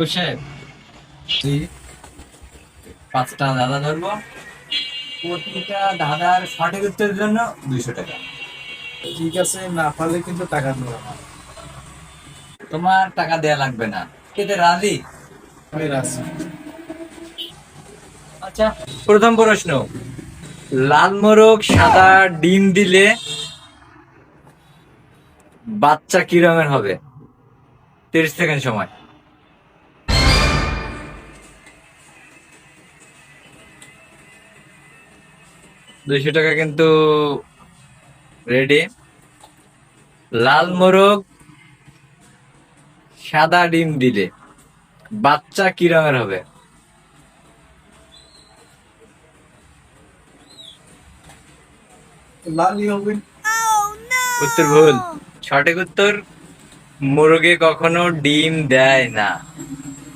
সাহেব পাঁচটা দাদা ধরবো। প্রতিটা দাদার সঠিক উত্তরের জন্য দুইশো টাকা। ঠিক আছে, না পারলে কিন্তু টাকা না। তোমার টাকা দেয়া লাগবে না। এতে রাজি? আমি রাখছি আচ্ছা প্রথম প্রশ্ন। লাল মোরগ সাদা ডিম দিলে বাচ্চা কি রঙের হবে? তিরিশ সেকেন্ড সময়। দুইশো টাকা কিন্তু রেডি লাল মোরগ সাদা ডিম দিলে। বাচ্চা কি রঙের হবে? লালই হবে। উত্তর ভুল। সঠিক উত্তর মোরগে কখনো ডিম দেয় না।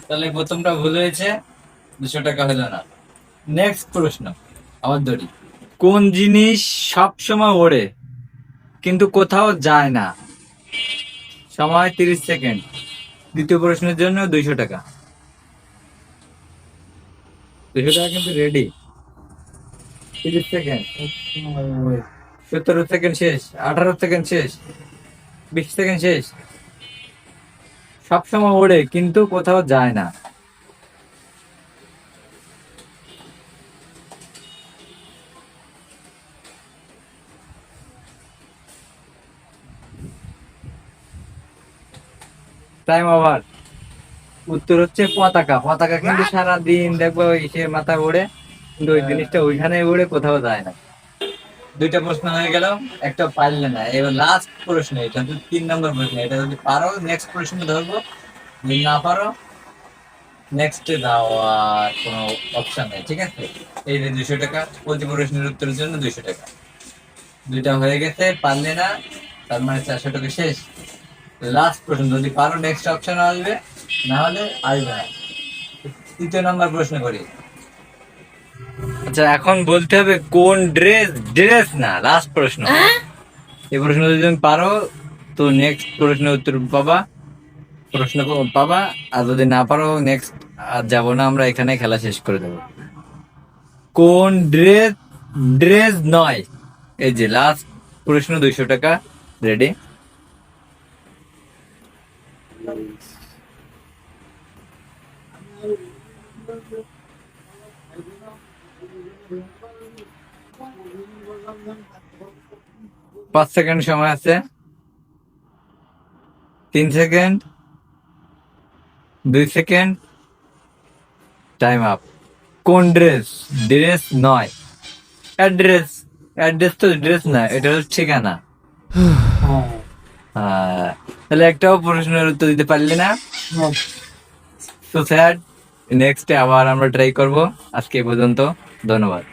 তাহলে প্রথমটা ভুল হয়েছে দুশো টাকা হলো না। নেক্সট প্রশ্ন আবার ধরি। কোন জিনিস সব সময় ওড়ে, কিন্তু কোথাও যায় না। সময় তিরিশ সেকেন্ড। দ্বিতীয় প্রশ্নের জন্য দুইশো টাকা। দুইশো টাকা কিন্তু রেডি তিরিশ সেকেন্ড। সতেরো সেকেন্ড শেষ, আঠারো সেকেন্ড শেষ, বিশ সেকেন্ড শেষ। সবসময় ওড়ে, কিন্তু কোথাও যায় না। টাইম ওভার উত্তর হচ্ছে পতাকা। পতাকা কিন্তু সারা দিন দেখব সে মাথায় ওড়ে কিন্তু ওই জিনিসটা ওইখানে উড়ে কোথাও যায় না। দুইটা প্রশ্ন হয়ে গেল একটা পারলে না। এবার লাস্ট প্রশ্ন এটা হচ্ছে তিন নম্বর প্রশ্ন। এটা যদি পারো নেক্সট প্রশ্ন ধরবো। যদি না পারো নেক্সটে দাও আর কোনো অপশন নেই ঠিক আছে? এই যে দুশো টাকা প্রতি প্রশ্নের উত্তরের জন্য দুশো টাকা। দুইটা হয়ে গেছে পারলে না তার মানে চারশো টাকা শেষ। লাস্ট প্রশ্ন যদি পারো নেক্সট অপশন আসবে না হলে আসবে না। তৃতীয় নম্বর প্রশ্ন করি। আচ্ছা এখন বলতে হবে কোন ড্রেস ড্রেস না লাস্ট প্রশ্ন। এই প্রশ্ন যদি তুমি পারো তো নেক্সট প্রশ্নের উত্তর পাবা প্রশ্ন পাবা আর যদি না পারো নেক্সট আর যাব না আমরা এখানে খেলা শেষ করে দেবো। কোন ড্রেস ড্রেস নয়? এই যে লাস্ট প্রশ্ন দুইশো টাকা রেডি পাঁচ সেকেন্ড সময় আছে। তিন সেকেন্ড দুই সেকেন্ড টাইম আপ কোন ড্রেস ড্রেস নয়। অ্যাড্রেস অ্যাড্রেস তো ড্রেস না এটা হচ্ছে ঠিকানা। হ্যাঁ, তাহলে একটাও প্রশ্নের উত্তর দিতে পারলি না? তো স্যার নেক্সটে আবার আমরা ট্রাই করব। আজকে এ পর্যন্ত ধন্যবাদ।